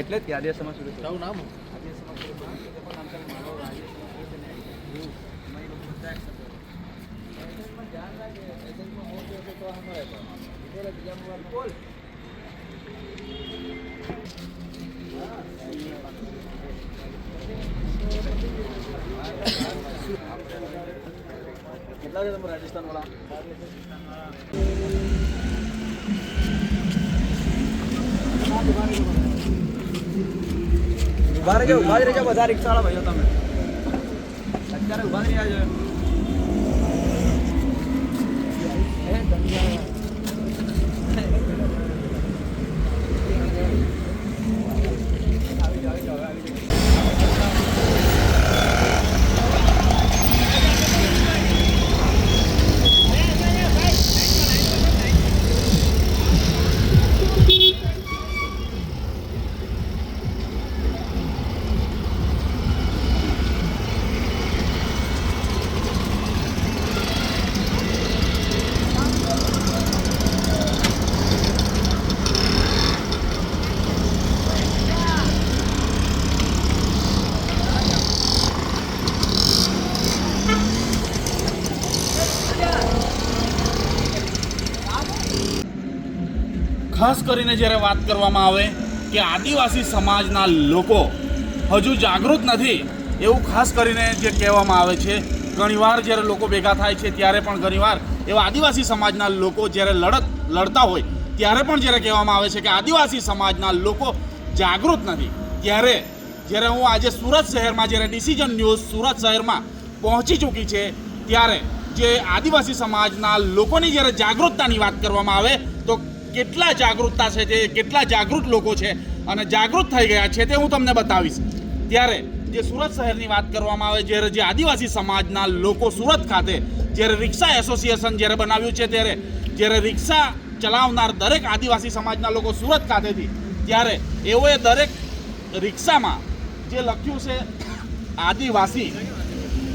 એટલે જ કે આદિવાસી સમાજ સુરત તારું નામ હું? આદિવાસી સમાજ સુરત પણ તે પણ નામ ચાલે માનવ આદિવાસી સમાજ સુરત અને એવું એમાં એ લોકો બધા accept કરે. એજન્ટમાં ધ્યાન રાખે, એજન્ટમાં મોટી હશે તો આ મળે તો. બોલે બીજા મોબાઈલ બોલ. કેટલા છે તમે રાજસ્થાન વાળા ઊભા રહેજો ઊભા જ રહેજો બધા રિક્ષાવાળા ભાઈઓ તમે. અત્યારે ઊભા રહ્યા છો. ખાસ કરીને જ્યારે વાત કરવામાં આવે કે આદિવાસી સમાજના લોકો હજુ જાગૃત નથી, એવું ખાસ કરીને જે કહેવામાં આવે છે, ઘણીવાર જ્યારે લોકો ભેગા થાય છે, ત્યારે પણ ઘણીવાર એવા આદિવાસી સમાજના લોકો જ્યારે લડત, લડતા હોય, ત્યારે પણ જ્યારે કહેવામાં આવે છે કે આદિવાસી સમાજના લોકો જાગૃત નથી. ત્યારે જ્યારે હું આજે સુરત શહેરમાં, જ્યારે ડિસિઝન ન્યૂઝ સુરત શહેરમાં પહોંચી ચૂકી છે, ત્યારે જે આદિવાસી સમાજના લોકોની જ્યારે જાગૃતતાની વાત કરવામાં આવે, તો કેટલા જાગૃતતા છે તે, કેટલા જાગૃત લોકો છે અને જાગૃત થઈ ગયા છે તે હું તમને બતાવીશ. ત્યારે જે સુરત શહેરની વાત કરવામાં આવે, જ્યારે જે આદિવાસી સમાજના લોકો સુરત ખાતે જ્યારે રિક્ષા એસોસિએશન જ્યારે બનાવ્યું છે ત્યારે, જ્યારે રિક્ષા ચલાવનાર દરેક આદિવાસી સમાજના લોકો સુરત ખાતેથી, ત્યારે એઓએ દરેક રિક્ષામાં જે લખ્યું છે, Adivasi,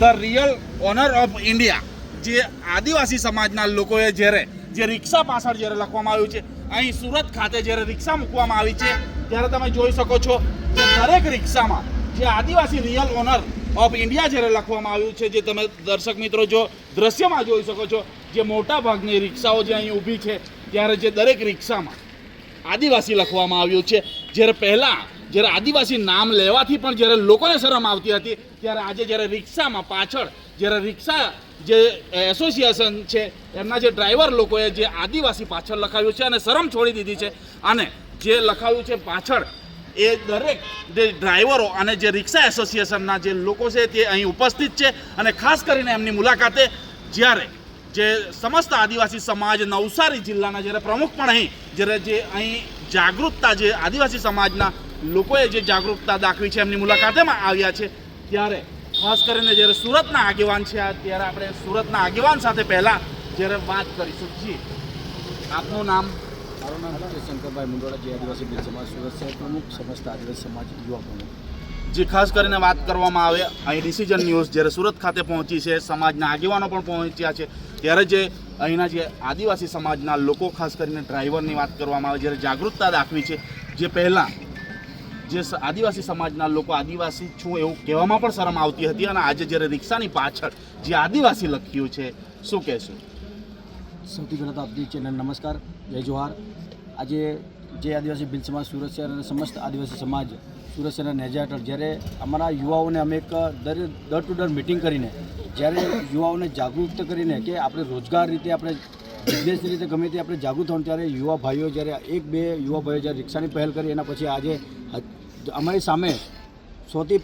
the real owner of India, જે આદિવાસી સમાજના લોકોએ જ્યારે જે રિક્ષા પાછળ જ્યારે લખવામાં આવ્યું છે, અહીં સુરત ખાતે જ્યારે રિક્ષા મૂકવામાં આવી છે, ત્યારે તમે જોઈ શકો છો કે દરેક રિક્ષામાં જે Adivasi real owner of India જ્યારે લખવામાં આવ્યું છે, જે તમે દર્શક મિત્રો જો દ્રશ્યમાં જોઈ શકો છો, જે મોટા ભાગની રિક્ષાઓ જે અહીં ઊભી છે, ત્યારે જે દરેક રિક્ષામાં આદિવાસી લખવામાં આવ્યું છે. જ્યારે પહેલાં, જ્યારે આદિવાસી નામ લેવાથી પણ જ્યારે લોકોને શરમ આવતી હતી, ત્યારે આજે જ્યારે રિક્ષામાં પાછળ, જ્યારે રિક્ષા જે એસોસિએશન છે, એમના જે ડ્રાઈવર લોકોએ જે આદિવાસી પાછળ લખાવ્યું છે અને શરમ છોડી દીધી છે. અને જે લખાવ્યું છે પાછળ, એ દરેક જે ડ્રાઈવરો અને જે રિક્ષા એસોસિએશનના જે લોકો છે તે અહીં ઉપસ્થિત છે. અને ખાસ કરીને એમની મુલાકાતે જ્યારે જે સમસ્ત આદિવાસી સમાજ નવસારી જિલ્લાના જ્યારે પ્રમુખ પણ અહીં, જ્યારે જે અહીં જાગૃતતા જે આદિવાસી સમાજના લોકોએ જે જાગૃતતા દાખવી છે એમની મુલાકાતેમાં આવ્યા છે, ત્યારે ખાસ કરીને જ્યારે સુરતના આગેવાન છે ત્યારે આપણે સુરતના આગેવાન સાથે પહેલાં જ્યારે વાત કરીશું. જી. આપનું નામ? મારું નામ છે શંકરભાઈ મુંડોળા જે આદિવાસી બિલ સમાજ સુરત શહેર પ્રમુખ સમસ્ત આદિવાસી સમાજ યુવા પ્રમુખ. જે ખાસ કરીને વાત કરવામાં આવે અહીં ડિસિઝન ન્યૂઝ જ્યારે સુરત ખાતે પહોંચી છે સમાજના આગેવાનો પણ પહોંચ્યા છે ત્યારે જે અહીંના જે આદિવાસી સમાજના લોકો ખાસ કરીને ડ્રાઈવરની વાત કરવામાં આવે જ્યારે જાગૃતતા દાખવી છે જે પહેલાં જે આદિવાસી સમાજના લોકો આદિવાસી છું એવું કહેવામાં પણ શરમ આવતી હતી અને આજે જ્યારે રિક્ષાની પાછળ જે આદિવાસી લખ્યું છે, શું કહેશું? સૌથી પહેલાં તો આપની ચેનલ નમસ્કાર, જય જોહાર. આજે જે આદિવાસી બિલ સમાજ સુરત શહેર અને સમસ્ત આદિવાસી સમાજ સુરત શહેરના નેજા હેઠળ જ્યારે અમારા યુવાઓને અમે એક દર ડર ટુ ડર મિટિંગ કરીને, જ્યારે યુવાઓને જાગૃત કરીને કે આપણે રોજગાર રીતે આપણે બિઝનેસ રીતે ગમે તે આપણે જાગૃત થવાનું ત્યારે યુવા ભાઈઓ જ્યારે એક બે યુવા ભાઈઓ જ્યારે રિક્ષાની પહેલ કરી એના પછી આજે અમારી સામે સોથી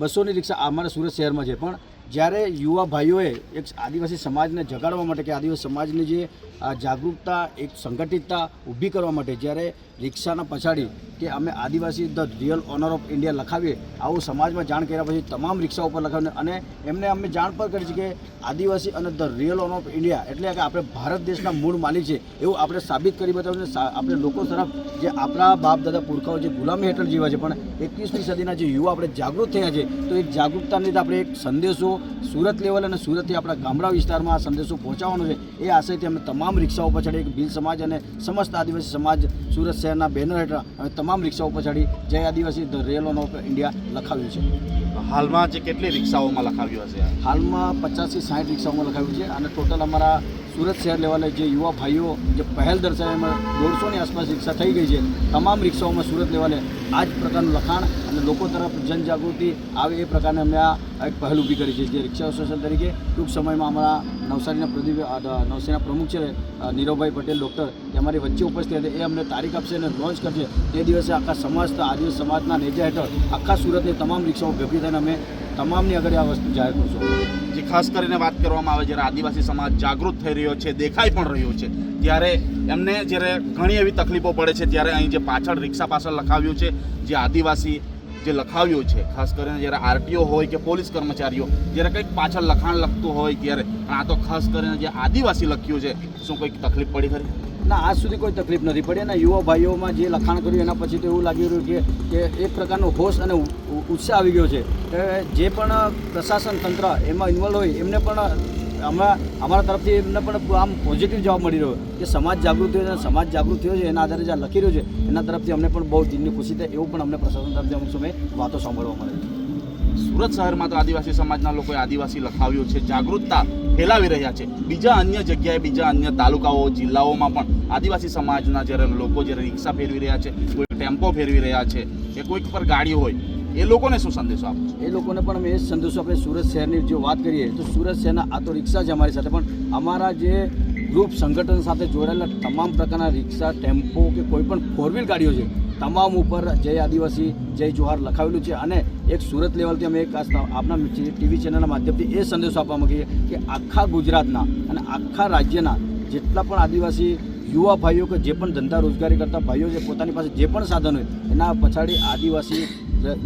બસોની રિક્ષા અમારા સુરત શહેરમાં છે. પણ જ્યારે યુવા ભાઈઓએ એક આદિવાસી સમાજને જગાડવા માટે કે આદિવાસી સમાજની જે જાગૃતતા, એક સંગઠિતતા ઊભી કરવા માટે જ્યારે રિક્ષાના પછાડી કે અમે Adivasi the real owner of India લખાવીએ, આવું સમાજમાં જાણ કર્યા પછી તમામ રિક્ષા ઉપર લખાવીને અને એમને અમે જાણ પણ કરી છે કે આદિવાસી અને the real owner of India એટલે કે આપણે ભારત દેશના મૂળ માલિક છે એવું આપણે સાબિત કરી બતાવ્યું આપણે લોકો તરફ જે આપણા બાપ દાદા પુરખાઓ જે ગુલામી હેઠળ જીવા છે, પણ એકવીસમી સદીના જે યુવા આપણે જાગૃત થયા છે, તો એક જાગૃતતાની રીતે આપણે એક સંદેશો સુરત લેવલ અને સુરતથી આપણા ગામડા વિસ્તારમાં આ સંદેશો પહોંચાડવાનો છે. એ આશયથી અમે તમામ રિક્ષાઓ પછાડી એક ભીલ સમાજ અને સમસ્ત આદિવાસી સમાજ સુરત શહેરના બેનર હેઠળ અને તમામ રિક્ષાઓ પછાડી જય Adivasi the real of India લખાવ્યું છે. હાલમાં જે કેટલી રિક્ષાઓમાં લખાવ્યું હશે? હાલમાં પચાસથી સાઠ રિક્ષાઓમાં લખાવ્યું છે અને ટોટલ અમારા સુરત શહેર લેવલે જે યુવા ભાઈઓ, જે પહેલ દર્શાવે એમાં દોઢસોની આસપાસ રિક્ષા થઈ ગઈ છે. તમામ રિક્ષાઓમાં સુરત લેવલે આ જ પ્રકારનું લખાણ અને લોકો તરફ જનજાગૃતિ આવે એ પ્રકારને અમે આ એક પહેલ ઊભી કરી છે, જે રિક્ષા એસોસિએશન તરીકે ટૂંક સમયમાં અમારા નવસારીના પ્રદીપ નવસારીના પ્રમુખ છે નીરવભાઈ પટેલ, ડૉક્ટર, એ અમારી વચ્ચે ઉપસ્થિત હતી. એ અમને તારીખ આપશે અને લોન્ચ કરશે. તે દિવસે આખા સમાજ આદિવાસી સમાજના નેજા હેઠળ આખા સુરતની તમામ રિક્ષાઓ ભેગી થઈને અમે તમામની આગળ આ વસ્તુ જાહેર કરશો, જે ખાસ કરીને વાત કરવામાં આવે, જ્યારે આદિવાસી સમાજ જાગૃત થઈ રહ્યો છે, દેખાઈ પણ રહ્યો છે, ત્યારે એમને જ્યારે ઘણી એવી તકલીફો પડે છે, ત્યારે અહીં જે પાછળ રિક્ષા પાછળ લખાવ્યું છે, જે આદિવાસી જે લખાવ્યું છે, ખાસ કરીને જ્યારે આરટીઓ હોય કે પોલીસ કર્મચારીઓ, જ્યારે કંઈક પાછળ લખાણ લખતું હોય, ત્યારે આ તો ખાસ કરીને જે આદિવાસી લખ્યું છે, શું કંઈક તકલીફ પડી ખરી? ના, આજ સુધી કોઈ તકલીફ નથી પડી. અને યુવા ભાઈઓમાં જે લખાણ કર્યું, એના પછી તો એવું લાગી રહ્યું કે કે એક પ્રકારનો હોશ અને ઉત્સાહ આવી ગયો છે. જે પણ પ્રશાસન તંત્ર એમાં ઇન્વોલ્વ હોય, એમને પણ અમારા અમારા તરફથી એમને પણ આમ પોઝિટિવ જવાબ મળી રહ્યો કે સમાજ જાગૃત અને સમાજ જાગૃત થયો છે, એના આધારે જે લખી રહ્યો છે, એના તરફથી અમને પણ બહુ દિલની ખુશી થાય, એવું પણ અમને પ્રશાસન તરફથી અમુક સમયે વાતો સાંભળવા મળે. સુરત શહેરમાં તો આદિવાસી સમાજના લોકોએ આદિવાસી લખાવ્યું છે. જાગૃતતા ફેલાવી રહ્યા છે. બીજા અન્ય જગ્યાએ, બીજા અન્ય તાલુકાઓ, જિલ્લાઓમાં પણ આદિવાસી સમાજના જ્યારે લોકો જ્યારે રિક્ષા ફેરવી રહ્યા છે, કોઈ ટેમ્પો ફેરવી રહ્યા છે કે કોઈક પર ગાડી હોય, એ લોકોને શું સંદેશો આપો એ લોકોને પણ અમે એ સંદેશો આપણે સુરત શહેરની જો વાત કરીએ, તો સુરત શહેરના આ તો રિક્ષા છે અમારી સાથે, પણ અમારા જે ગ્રુપ સંગઠન સાથે જોડાયેલા તમામ પ્રકારના રિક્ષા, ટેમ્પો કે કોઈ પણ ફોર વ્હીલ ગાડીઓ છે, તમામ ઉપર જય આદિવાસી, જય જોહાર લખાવેલું છે અને એક સુરત લેવલથી અમે એક આપના ટીવી ચેનલના માધ્યમથી એ સંદેશો આપવા માંગીએ કે આખા ગુજરાતના અને આખા રાજ્યના જેટલા પણ આદિવાસી યુવા ભાઈઓ કે જે પણ ધંધા રોજગારી કરતા ભાઈઓ છે, પોતાની પાસે જે પણ સાધન હોય, એના પછાડી આદિવાસી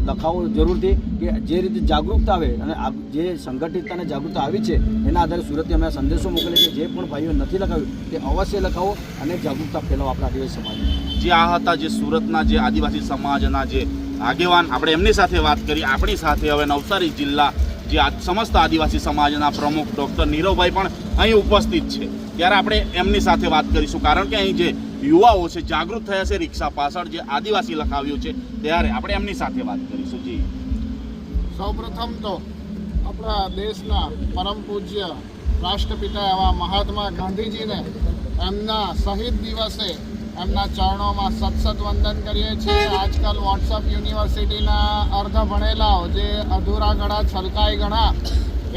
લખાવો જરૂરથી કે જે રીતે જાગૃતતા આવે અને જે સંગઠિતતા અને જાગૃતતા આવી છે, એના આધારે સુરતથી અમે સંદેશો મોકલીએ કે જે પણ ભાઈઓ નથી લખાવ્યું, તે અવશ્ય લખાવો અને જાગૃતતા ફેલાવો આપણા આદિવાસી સમાજ જે આ હતા જે સુરતના જે આદિવાસી સમાજના જે આગેવાન. આપણે એમની સાથે વાત કરી. આપણી સાથે હવે નવસારી જિલ્લા જે સમસ્ત આદિવાસી સમાજના પ્રમુખ ડૉક્ટર નીરવભાઈ પણ અહીં ઉપસ્થિત છે. ત્યારે આપણે એમની સાથે વાત કરીશું. કારણ કે અહીં જે યુવાઓ છે, જાગૃત થયા છે, રિક્ષા પાછળ જે આદિવાસી લખાવ્યું છે, ત્યારે આપણે એમની સાથે વાત કરીશું. જી. સૌપ્રથમ તો આપણા દેશના પરમ પૂજ્ય રાષ્ટ્રપિતા એવા મહાત્મા ગાંધીજીને એમના શહીદ દિવસે એમના ચરણોમાં સતસત વંદન કરીએ છીએ. આજકાલ વોટ્સઅપ યુનિવર્સિટીના અર્ધ ભણેલાઓ જે અધૂરા ગણા, છલકાઈ ગણા,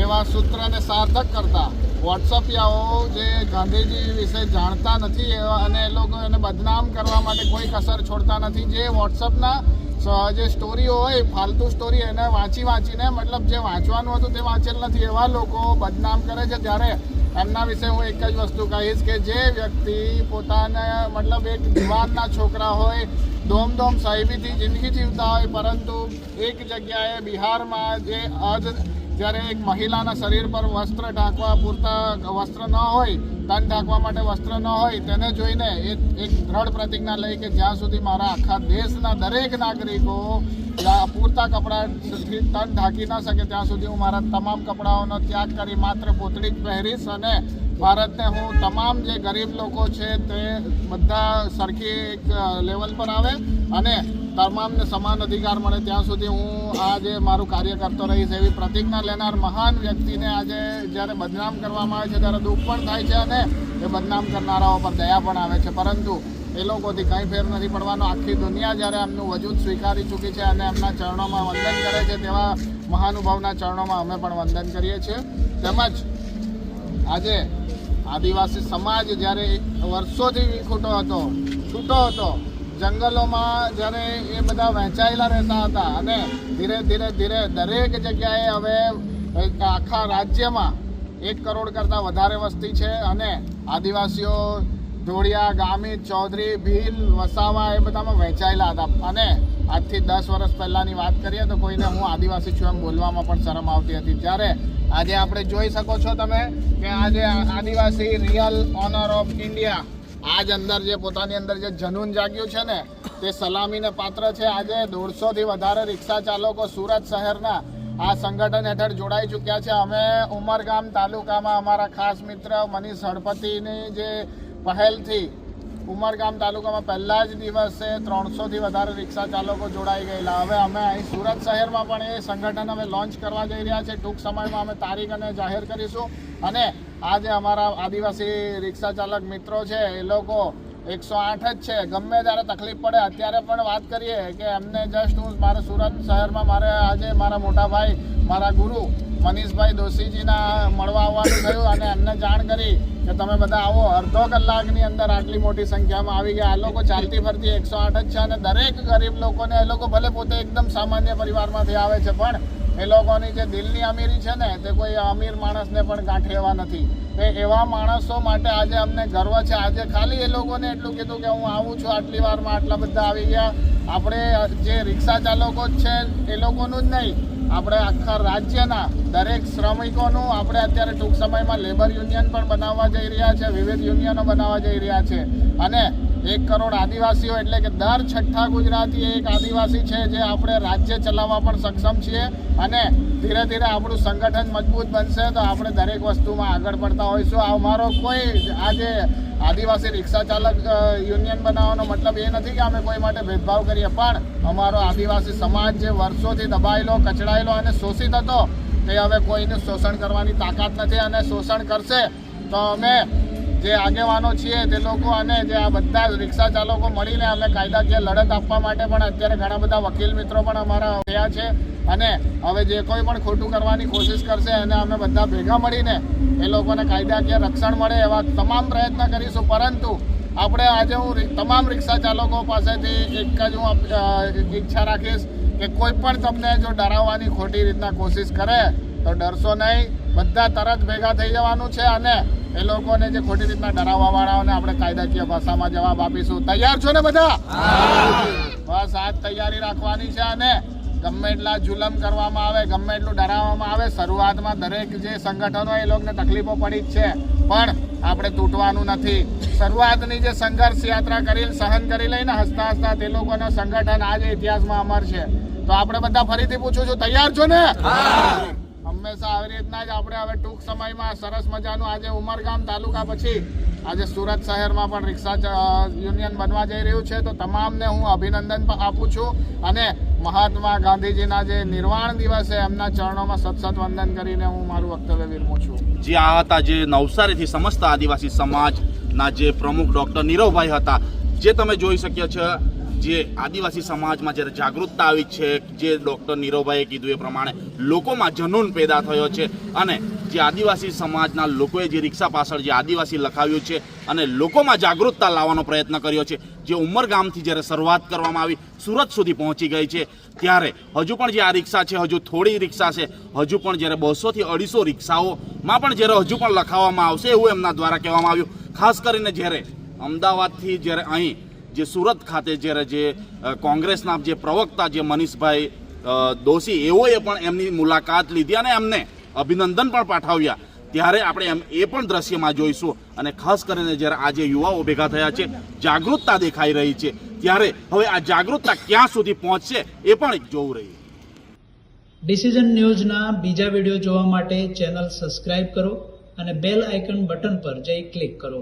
એવા સૂત્રને સાર્થક કરતા વોટ્સઅપિયાઓ જે ગાંધીજી વિશે જાણતા નથી એવા અને એ લોકો એને બદનામ કરવા માટે કોઈ કસર છોડતા નથી. જે વોટ્સઅપના જે સ્ટોરીઓ હોય, ફાલતુ સ્ટોરી એને વાંચી વાંચીને મતલબ જે વાંચવાનું હતું તે વાંચેલ નથી. એવા લોકો બદનામ કરે છે. ત્યારે એમના વિશે હું એક જ વસ્તુ કહીશ કે જે વ્યક્તિ પોતાને મતલબ એક દિવાનના છોકરા હોય, ધોમધોમ સાહેબીથી જિંદગી જીવતા હોય, પરંતુ એક જગ્યાએ બિહારમાં જે આજ જ્યારે એક મહિલાના શરીર પર વસ્ત્ર ઢાંકવા પૂરતા વસ્ત્ર ન હોય, તન ઢાંકવા માટે વસ્ત્ર ન હોય, તેને જોઈને એક દ્રઢ પ્રતિજ્ઞા લઈ કે જ્યાં સુધી મારા આખા દેશના દરેક નાગરિકો પૂરતા કપડાથી તન ઢાંકી ન શકે. ત્યાં સુધી હું મારા તમામ કપડાઓનો ત્યાગ કરી માત્ર પોતળી જ પહેરીશ અને ભારતને હું તમામ જે ગરીબ લોકો છે તે બધા સરખી એક લેવલ પર આવે અને તમામને સમાન અધિકાર મળે. ત્યાં સુધી હું આ જે મારું કાર્ય કરતો રહીશ એવી પ્રતિજ્ઞા લેનાર મહાન વ્યક્તિને આજે જ્યારે બદનામ કરવામાં આવે છે, ત્યારે દુઃખ પણ થાય છે અને એ બદનામ કરનારાઓ પર દયા પણ આવે છે. પરંતુ એ લોકોથી કંઈ ફેર નથી પડવાનો. આખી દુનિયા જ્યારે એમનું વજૂદ સ્વીકારી ચૂકી છે અને એમના ચરણોમાં વંદન કરે છે તેવા મહાનુભાવના ચરણોમાં અમે પણ વંદન કરીએ છીએ. તેમજ આજે આદિવાસી સમાજ જ્યારે વર્ષોથી વિખૂટો હતો, છૂટો હતો, જંગલોમાં જ્યારે એ બધા વહેંચાયેલા રહેતા હતા અને ધીરે ધીરે ધીરે દરેક જગ્યાએ હવે આખા રાજ્યમાં એક કરોડ કરતાં વધારે વસ્તી છે અને આદિવાસીઓ ઢોળિયા ગામી, ચૌધરી, ભીલ, વસાવા એ બધામાં વહેંચાયેલા હતા. અને આજથી દસ વર્ષ પહેલાંની વાત કરીએ તો કોઈને હું આદિવાસી છું એમ બોલવામાં પણ શરમ આવતી હતી. જ્યારે આજે આપણે જોઈ શકો છો તમે કે આજે Adivasi real owner of India આજ અંદર જે પોતાની અંદર જે જનૂન જાગ્યું છે ને, તે સલામીને પાત્ર છે. આજે દોઢસોથી વધારે રિક્ષા ચાલકો સુરત શહેરના આ સંગઠન હેઠળ જોડાઈ ચૂક્યા છે. અમે ઉમરગામ તાલુકામાં અમારા ખાસ મિત્ર મનીષ હળપતિની જે પહેલથી ઉમરગામ તાલુકામાં પહેલા જ દિવસે ત્રણસોથી વધારે રિક્ષા ચાલકો જોડાઈ ગયેલા. હવે અમે અહીં સુરત શહેરમાં પણ એ સંગઠન અમે લોન્ચ કરવા જઈ રહ્યા છે ટૂંક સમયમાં અમે તારીખ અને જાહેર કરીશું. અને આજે અમારા આદિવાસી રિક્ષા ચાલક મિત્રો છે, એ લોકો એકસો આઠ જ છે. ગમે ત્યારે તકલીફ પડે, અત્યારે પણ વાત કરીએ કે એમને જસ્ટ હું મારે સુરત શહેરમાં મારે આજે મારા મોટા ભાઈ, મારા ગુરુ મનીષભાઈ દોશીજીના મળવા આવવાનું થયું અને એમને જાણ કરી કે તમે બધા આવો અડધો કલાકની અંદર આટલી મોટી સંખ્યામાં આવી ગયા. આ લોકો ચાલતી ફરતી એકસો આઠ જ છે અને દરેક ગરીબ લોકોને, એ લોકો ભલે પોતે એકદમ સામાન્ય પરિવારમાંથી આવે છે, પણ એ લોકોની જે દિલની અમીરી છે ને, તે કોઈ અમીર માણસને પણ ગાંઠે એવા નથી. તો એવા માણસો માટે આજે અમને ગર્વ છે. આજે ખાલી એ લોકોને એટલું કીધું કે હું આવું છું, આટલી વારમાં આટલા બધા આવી ગયા. આપણે જે રિક્ષા ચાલકો જ છે, એ લોકોનું જ નહીં. આપણે આખા રાજ્યના દરેક શ્રમિકોનું આપણે અત્યારે ટૂંક સમયમાં લેબર યુનિયન પણ બનાવવા જઈ રહ્યા છે, વિવિધ યુનિયનો બનાવવા જઈ રહ્યા છે. અને એક કરોડ આદિવાસીઓ એટલે કે દર છઠ્ઠા ગુજરાતી એક આદિવાસી છે જે આપણે રાજ્ય ચલાવવા પણ સક્ષમ છીએ અને ધીરે ધીરે આપણું સંગઠન મજબૂત બનશે તો આપણે દરેક વસ્તુમાં આગળ પડતા હોઈશું. આ અમારો કોઈ આજે આદિવાસી રિક્ષા ચાલક યુનિયન બનાવવાનો મતલબ એ નથી કે અમે કોઈ માટે ભેદભાવ કરીએ, પણ અમારો આદિવાસી સમાજ જે વર્ષોથી દબાયેલો, કચડાયેલો અને શોષિત હતો, તે હવે કોઈનું શોષણ કરવાની તાકાત નથી અને શોષણ કરશે તો અમે જે આગેવાનો છીએ તે લોકો અને જે આ બધા રિક્ષા ચાલકો મળીને અમે કાયદાકીય લડત આપવા માટે પણ અત્યારે ઘણા બધા વકીલ મિત્રો પણ અમારા થયા છે. અને હવે જે કોઈ પણ ખોટું કરવાની કોશિશ કરશે એને અમે બધા ભેગા મળીને એ લોકોને કાયદાકીય રક્ષણ મળે એવા તમામ પ્રયત્ન કરીશું. પરંતુ આપણે આજે હું તમામ રિક્ષા ચાલકો પાસેથી એક જ હું ઈચ્છા રાખીશ કે કોઈ પણ તમને જો ડરાવવાની ખોટી રીતના કોશિશ કરે તો ડરશો નહીં. બધા તરત ભેગા થઈ જવાનું છે અને એ લોકોને જે ખોટી રીતના ડરાવવા વાળાઓને આપણે કાયદાકીય ભાષામાં જવાબ આપીશું. તૈયાર છો ને બધા? બસ આ તૈયારી રાખવાની છે અને ગમે એટલા જુલમ કરવામાં આવે, ગમે એટલું ડરાવવામાં આવે, શરૂઆતમાં દરેક જે સંગઠનો એ લોકોને તકલીફો પડી જ છે. પણ આપણે તૂટવાનું નથી. શરૂઆતની જે સંઘર્ષ યાત્રા કરી, સહન કરી લઈને હસતા હસતા તે લોકોના સંગઠન આજે ઇતિહાસમાં અમર છે. તો આપણે બધા ફરીથી પૂછું છું, તૈયાર છો ને? હંમેશા આવી રીતના જ આપણે હવે ટૂંક સમયમાં સરસ મજાનું આજે ઉમરગામ તાલુકા પછી આજે સુરત શહેરમાં પણ રિક્ષા યુનિયન બનવા જઈ રહ્યું છે. તો તમામને હું અભિનંદન આપું છું અને મહાત્મા ગાંધીજીના જે નિર્વાણ દિવસે એમના ચરણોમાં સત સત વંદન કરીને હું મારું વક્તવ્ય વિરમું છું. જે, આ હતા જે નવસારીથી સમસ્ત આદિવાસી સમાજના જે પ્રમુખ ડૉક્ટર નીરવભાઈ હતા. જે તમે જોઈ શક્યા છો જે આદિવાસી સમાજમાં જ્યારે જાગૃતતા આવી છે, જે ડૉક્ટર નીરવભાઈએ કીધું એ પ્રમાણે લોકોમાં જનૂન પેદા થયો છે અને જે આદિવાસી સમાજના લોકોએ જે રિક્ષા પાછળ જે આદિવાસી લખાવ્યું છે અને લોકોમાં જાગૃતતા લાવવાનો પ્રયત્ન કર્યો છે, જે ઉમરગામથી જ્યારે શરૂઆત કરવામાં આવી, સુરત સુધી પહોંચી ગઈ છે, ત્યારે હજુ પણ જે આ રિક્ષા છે, હજુ થોડી રિક્ષા છે, હજુ પણ જ્યારે બસોથી અઢીસો રિક્ષાઓમાં પણ જ્યારે હજુ પણ લખાવવામાં આવશે એવું એમના દ્વારા કહેવામાં આવ્યું. ખાસ કરીને જ્યારે અમદાવાદથી જ્યારે અહીં જે સુરત ખાતે જ્યારે જે કોંગ્રેસના જે પ્રવક્તા જે મનીષભાઈ દોશી, એઓએ પણ એમની મુલાકાત લીધી અને એમને અભિનંદન પણ પાઠવ્યા. ત્યારે આપણે એમ, એ પણ દ્રશ્યમાં જોઈશું. અને ખાસ કરીને જ્યારે આજે યુવાઓ ભેગા થયા છે, જાગૃતતા દેખાઈ રહી છે. ત્યારે હવે આ જાગૃતતા ક્યાં સુધી પહોંચશે, એ પણ જોવું રહ્યું. ડિસિઝન ન્યૂઝના બીજા વીડિયો જોવા માટે ચેનલ સબસ્ક્રાઇબ કરો અને બેલ આઇકન બટન પર જઈ ક્લિક કરો.